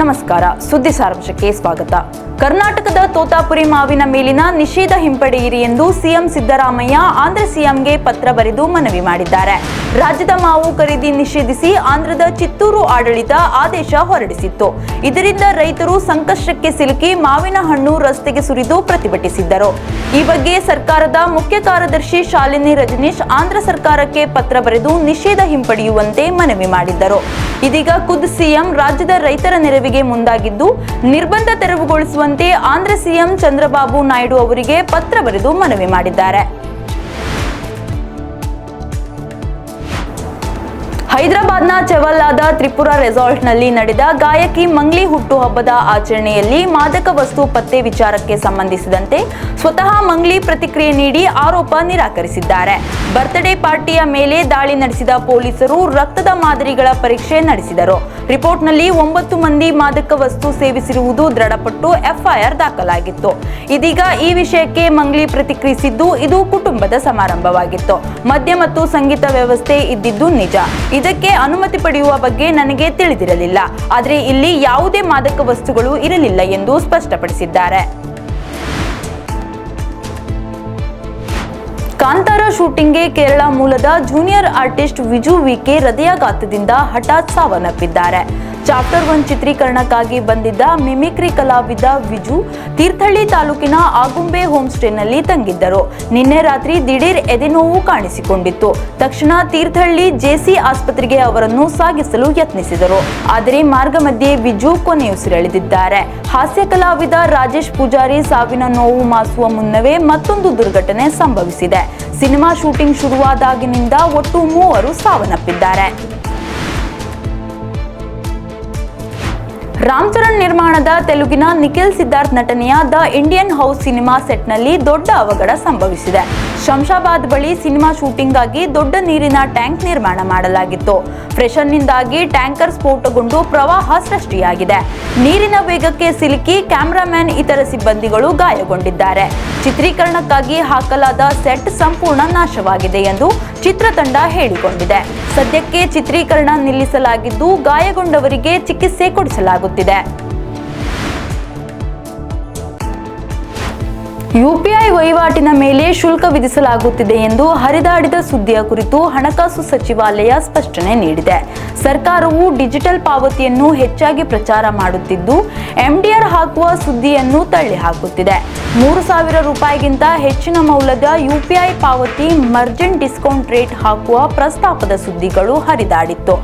ನಮಸ್ಕಾರ ಸುದ್ದಿ ಸಾರಾಂಶಕ್ಕೆ ಸ್ವಾಗತ. ಕರ್ನಾಟಕದ ತೋತಾಪುರಿ ಮಾವಿನ ಮೇಲಿನ ನಿಷೇಧ ಹಿಂಪಡೆಯಿರಿ ಎಂದು ಸಿಎಂ ಸಿದ್ದರಾಮಯ್ಯ ಆಂಧ್ರ ಸಿಎಂಗೆ ಪತ್ರ ಬರೆದು ಮನವಿ ಮಾಡಿದ್ದಾರೆ. ರಾಜ್ಯದ ಮಾವು ಖರೀದಿ ನಿಷೇಧಿಸಿ ಆಂಧ್ರದ ಚಿತ್ತೂರು ಆಡಳಿತ ಆದೇಶ ಹೊರಡಿಸಿತ್ತು. ಇದರಿಂದ ರೈತರು ಸಂಕಷ್ಟಕ್ಕೆ ಸಿಲುಕಿ ಮಾವಿನ ಹಣ್ಣು ರಸ್ತೆಗೆ ಸುರಿದು ಪ್ರತಿಭಟಿಸಿದ್ದರು. ಈ ಬಗ್ಗೆ ಸರ್ಕಾರದ ಮುಖ್ಯ ಕಾರ್ಯದರ್ಶಿ ಶಾಲಿನಿ ರಜನೀಶ್ ಆಂಧ್ರ ಸರ್ಕಾರಕ್ಕೆ ಪತ್ರ ಬರೆದು ನಿಷೇಧ ಹಿಂಪಡೆಯುವಂತೆ ಮನವಿ ಮಾಡಿದ್ದರು. ಇದೀಗ ಖುದ್ ಸಿಎಂ ರಾಜ್ಯದ ರೈತರ ನೆರವಿಗೆ ಮುಂದಾಗಿದ್ದು, ನಿರ್ಬಂಧ ತೆರವುಗೊಳಿಸುವಂತೆ ಆಂಧ್ರ ಸಿಎಂ ಚಂದ್ರಬಾಬು ನಾಯ್ಡು ಅವರಿಗೆ ಪತ್ರ ಬರೆದು ಮನವಿ ಮಾಡಿದ್ದಾರೆ. ಹೈದರಾಬಾದ್ನ ಚೆವಲ್ಲಾದ ತ್ರಿಪುರ ರೆಸಾರ್ಟ್ನಲ್ಲಿ ನಡೆದ ಗಾಯಕಿ ಮಂಗ್ಲಿ ಹುಟ್ಟುಹಬ್ಬದ ಆಚರಣೆಯಲ್ಲಿ ಮಾದಕ ವಸ್ತು ಪತ್ತೆ ವಿಚಾರಕ್ಕೆ ಸಂಬಂಧಿಸಿದಂತೆ ಸ್ವತಃ ಮಂಗ್ಲಿ ಪ್ರತಿಕ್ರಿಯೆ ನೀಡಿ ಆರೋಪ ನಿರಾಕರಿಸಿದ್ದಾರೆ. ಬರ್ತ್ಡೇ ಪಾರ್ಟಿಯ ಮೇಲೆ ದಾಳಿ ನಡೆಸಿದ ಪೊಲೀಸರು ರಕ್ತದ ಮಾದರಿಗಳ ಪರೀಕ್ಷೆ ನಡೆಸಿದರು. ರಿಪೋರ್ಟ್ನಲ್ಲಿ ಒಂಬತ್ತು ಮಂದಿ ಮಾದಕ ವಸ್ತು ಸೇವಿಸಿರುವುದು ದೃಢಪಟ್ಟು ಎಫ್ಐಆರ್ ದಾಖಲಾಗಿತ್ತು. ಇದೀಗ ಈ ವಿಷಯಕ್ಕೆ ಮಂಗ್ಲಿ ಪ್ರತಿಕ್ರಿಯಿಸಿದ್ದು ಇದು ಕುಟುಂಬದ ಸಮಾರಂಭವಾಗಿತ್ತು. ಮದ್ಯ ಮತ್ತು ಸಂಗೀತ ವ್ಯವಸ್ಥೆ ಇದ್ದಿದ್ದು ನಿಜ. ಇದಕ್ಕೆ ಅನುಮತಿ ಪಡೆಯುವ ಬಗ್ಗೆ ನನಗೆ ತಿಳಿದಿರಲಿಲ್ಲ. ಆದರೆ ಇಲ್ಲಿ ಯಾವುದೇ ಮಾದಕ ವಸ್ತುಗಳು ಇರಲಿಲ್ಲ ಎಂದು ಸ್ಪಷ್ಟಪಡಿಸಿದ್ದಾರೆ. ಕಾಂತಾರ ಶೂಟಿಂಗ್ಗೆ ಕೇರಳ ಮೂಲದ ಜೂನಿಯರ್ ಆರ್ಟಿಸ್ಟ್ ವಿಜು ವಿಕೆ ಹೃದಯಾಘಾತದಿಂದ ಹಠಾತ್ ಸಾವನ್ನಪ್ಪಿದ್ದಾರೆ. ಚಾಪ್ಟರ್ ಒನ್ ಚಿತ್ರೀಕರಣಕ್ಕಾಗಿ ಬಂದಿದ್ದ ಮಿಮಿಕ್ರಿ ಕಲಾವಿದ ವಿಜು ತೀರ್ಥಹಳ್ಳಿ ತಾಲೂಕಿನ ಆಗುಂಬೆ ಹೋಮ್ ಸ್ಟೇನಲ್ಲಿ ತಂಗಿದ್ದರು. ನಿನ್ನೆ ರಾತ್ರಿ ದಿಢೀರ್ ಎದೆನೋವು ಕಾಣಿಸಿಕೊಂಡಿತ್ತು. ತಕ್ಷಣ ತೀರ್ಥಹಳ್ಳಿ ಜೆಸಿ ಆಸ್ಪತ್ರೆಗೆ ಅವರನ್ನು ಸಾಗಿಸಲು ಯತ್ನಿಸಿದರು. ಆದರೆ ಮಾರ್ಗ ಮಧ್ಯೆ ವಿಜು ಕೊನೆಯುಸಿರೆಳೆದಿದ್ದಾರೆ. ಹಾಸ್ಯ ಕಲಾವಿದ ರಾಜೇಶ್ ಪೂಜಾರಿ ಸಾವಿನ ನೋವು ಮಾಸುವ ಮುನ್ನವೇ ಮತ್ತೊಂದು ದುರ್ಘಟನೆ ಸಂಭವಿಸಿದೆ. ಸಿನಿಮಾ ಶೂಟಿಂಗ್ ಶುರುವಾದಾಗಿನಿಂದ ಒಟ್ಟು ಮೂವರು ಸಾವನ್ನಪ್ಪಿದ್ದಾರೆ. ರಾಮ್ ಚರಣ್ ನಿರ್ಮಾಣದ ತೆಲುಗಿನ ನಿಖಿಲ್ ಸಿದ್ಧಾರ್ಥ್ ನಟನೆಯ ದ ಇಂಡಿಯನ್ ಹೌಸ್ ಸಿನಿಮಾ ಸೆಟ್ನಲ್ಲಿ ದೊಡ್ಡ ಅವಘಡ ಸಂಭವಿಸಿದೆ. ಶಂಶಾಬಾದ್ ಬಳಿ ಸಿನಿಮಾ ಶೂಟಿಂಗ್ಗಾಗಿ ದೊಡ್ಡ ನೀರಿನ ಟ್ಯಾಂಕ್ ನಿರ್ಮಾಣ ಮಾಡಲಾಗಿತ್ತು. ಫ್ರೆಷರ್ನಿಂದಾಗಿ ಟ್ಯಾಂಕರ್ ಸ್ಫೋಟಗೊಂಡು ಪ್ರವಾಹ ಸೃಷ್ಟಿಯಾಗಿದೆ. ನೀರಿನ ವೇಗಕ್ಕೆ ಸಿಲುಕಿ ಕ್ಯಾಮರಾಮ್ಯಾನ್ ಇತರ ಸಿಬ್ಬಂದಿಗಳು ಗಾಯಗೊಂಡಿದ್ದಾರೆ. ಚಿತ್ರೀಕರಣಕ್ಕಾಗಿ ಹಾಕಲಾದ ಸೆಟ್ ಸಂಪೂರ್ಣ ನಾಶವಾಗಿದೆ ಎಂದು ಚಿತ್ರತಂಡ ಹೇಳಿಕೊಂಡಿದೆ. ಸದ್ಯಕ್ಕೆ ಚಿತ್ರೀಕರಣ ನಿಲ್ಲಿಸಲಾಗಿದ್ದು ಗಾಯಗೊಂಡವರಿಗೆ ಚಿಕಿತ್ಸೆ ಕೊಡಿಸಲಾಗುತ್ತಿದೆ. ಯುಪಿಐ ವಹಿವಾಟಿನ ಮೇಲೆ ಶುಲ್ಕ ವಿಧಿಸಲಾಗುತ್ತಿದೆ ಎಂದು ಹರಿದಾಡಿದ ಸುದ್ದಿಯ ಕುರಿತು ಹಣಕಾಸು ಸಚಿವಾಲಯ ಸ್ಪಷ್ಟನೆ ನೀಡಿದೆ. ಸರ್ಕಾರವು ಡಿಜಿಟಲ್ ಪಾವತಿಯನ್ನು ಹೆಚ್ಚಾಗಿ ಪ್ರಚಾರ ಮಾಡುತ್ತಿದ್ದು ಎಂಡಿಆರ್ ಹಾಕುವ ಸುದ್ದಿಯನ್ನು ತಳ್ಳಿಹಾಕುತ್ತಿದೆ. ಮೂರು ಸಾವಿರ ರೂಪಾಯಿಗಿಂತ ಹೆಚ್ಚಿನ ಮೌಲ್ಯದ ಯುಪಿಐ ಪಾವತಿ ಮರ್ಜೆಂಟ್ ಡಿಸ್ಕೌಂಟ್ ರೇಟ್ ಹಾಕುವ ಪ್ರಸ್ತಾಪದ ಸುದ್ದಿಗಳು ಹರಿದಾಡಿತ್ತು.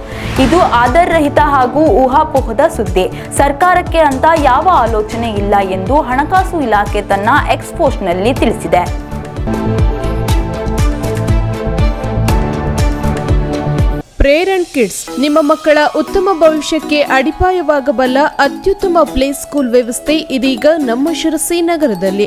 ಇದು ಆಧಾರರಹಿತ ಹಾಗೂ ಊಹಾಪೋಹದ ಸುದ್ದಿ. ಸರ್ಕಾರಕ್ಕೆ ಅಂತ ಯಾವ ಆಲೋಚನೆ ಇಲ್ಲ ಎಂದು ಹಣಕಾಸು ಇಲಾಖೆ ತನ್ನ ಎಕ್ಸ್ಪೋಸ್ಟ್ನಲ್ಲಿ ತಿಳಿಸಿದೆ. ಪ್ರೇರಣ್ ಕಿಡ್ಸ್, ನಿಮ್ಮ ಮಕ್ಕಳ ಉತ್ತಮ ಭವಿಷ್ಯಕ್ಕೆ ಅಡಿಪಾಯವಾಗಬಲ್ಲ ಅತ್ಯುತ್ತಮ ಪ್ಲೇ ಸ್ಕೂಲ್ ವ್ಯವಸ್ಥೆ ಇದೀಗ ನಮ್ಮ ಶಿರಸಿ ನಗರದಲ್ಲಿ.